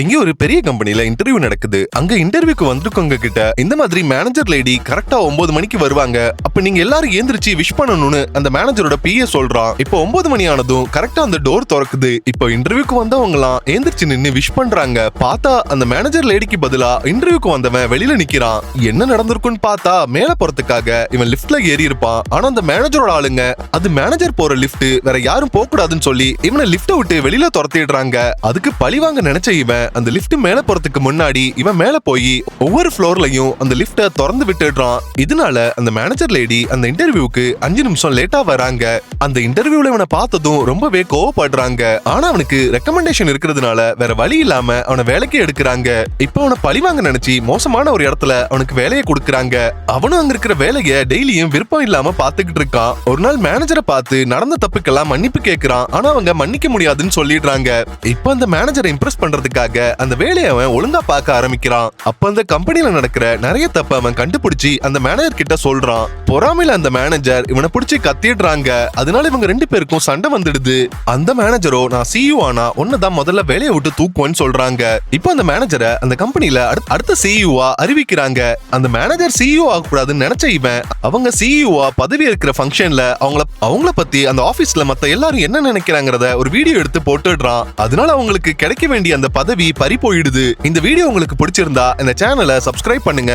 எங்க ஒரு பெரிய கம்பெனில இன்டர்வியூ நடக்குது. அங்க இன்டர்வியூக்கு வந்திருக்கவங்க கிட்ட இந்த மாதிரி மேனேஜர் லேடி கரெக்டா ஒன்பது மணிக்கு வருவாங்க. அப்ப நீங்க எல்லாரும் ஏந்திரிச்சு விஷ் பண்ணணும்னு அந்த மேனேஜரோட பிஏ சொல்றான். இப்போ ஒன்பது மணி ஆனதும் கரெக்டா அந்த டோர் திறக்குது. இப்போ இன்டர்வியூக்கு வந்தவங்கலாம் ஏந்திரிச்சு நின்னு விஷ் பண்றாங்க. பார்த்தா அந்த மேனேஜர் லேடிக்கு பதிலா இன்டர்வியூக்கு வந்தவன் வெளியில நிக்கிறான். என்ன நடந்திருக்குன்னு பார்த்தா மேல போறதுக்காக இவன் லிப்ட்ல ஏறி இருப்பான். ஆனா அந்த மேனேஜரோட ஆளுங்க அது மேனேஜர் போற லிப்ட் வேற யாரும் போக கூடாதுன்னு சொல்லி இவனை லிப்ட விட்டு வெளியில துரத்திடுறாங்க. அதுக்கு பழிவாங்க நினைச்ச இவன் அந்த லிஃப்ட் மேல போறதுக்கு முன்னாடி இவன் மேல போய் ஒவ்வொரு ஃப்ளோர்லயும் அந்த லிஃப்ட திறந்து விட்டுடுறான். இதனால அந்த மேனேஜர் லேடி அந்த இன்டர்வியூக்கு அஞ்சு நிமிஷம் லேட்டா வராங்க. அந்த இன்டர்வியூல இவனை பார்த்ததும் ரொம்பவே கோவப்படுறாங்க. ஆனா அவனுக்கு ரெக்கமெண்டேஷன் இருக்கிறதுனால வேற வழி இல்லாம அவனை வேலைக்கு எடுக்கிறாங்க. இப்போ அவனை பழிவாங்க நினைச்சு மோசமான ஒரு இடத்துல அவனுக்கு வேலையை கொடுக்கறாங்க. அவனும் அங்க இருக்கிற வேலையை டெய்லியும் விருப்பம் இல்லாம பாத்துக்கிட்டு இருக்கான். ஒரு நாள் மேனேஜரை பார்த்து நடந்த தப்புக்கெல்லாம் மன்னிப்பு கேக்குறான். ஆனா அவங்க மன்னிக்க முடியாதுன்னு சொல்லிடுறாங்க. இப்போ அந்த மேனேஜரை இம்ப்ரெஸ் பண்றதுக்காக அந்த வேலையை அவன் ஒழுங்கா பார்க்க ஆரம்பிக்கிறான். அப்ப அந்த கம்பெனில நடக்கிற நிறைய தப்ப அவன் கண்டுபிடிச்சு அந்த மேனேஜர் கிட்ட சொல்றான். பொறாமையில அந்த மேனேஜர் இவனை பிடிச்சி கத்திடுறாங்க. அதனால இவங்க ரெண்டு பேருக்கும் சண்டை வந்துடுது. அந்த மேனேஜரோ நான் சிஇஓ ஆனா தான் முதல்ல வேலையை விட்டு தூக்குவேன்னு சொல்றாங்க. இப்போ அந்த மேனேஜரை அந்த கம்பெனில அடுத்த சிஇஓவா அறிவிக்கிறாங்க. அந்த மேனேஜர் சிஇஓ ஆகக்கூடாதுன்னு நினைச்ச இவன் அவங்க சிஇஓவா பதவி இருக்கிற ஃபங்க்ஷன்ல அவங்கள அவங்கள பத்தி அந்த ஆபீஸ்ல மத்த எல்லாரும் என்ன நினைக்கிறாங்கறத ஒரு வீடியோ எடுத்து போட்டுடுறான். அதனால அவங்களுக்கு கிடைக்க வேண்டிய அந்த பதவி பதவி பறி போயிடுது இந்த வீடியோ உங்களுக்கு பிடிச்சிருந்தா இந்த சேனலை சப்ஸ்கிரைப் பண்ணுங்க.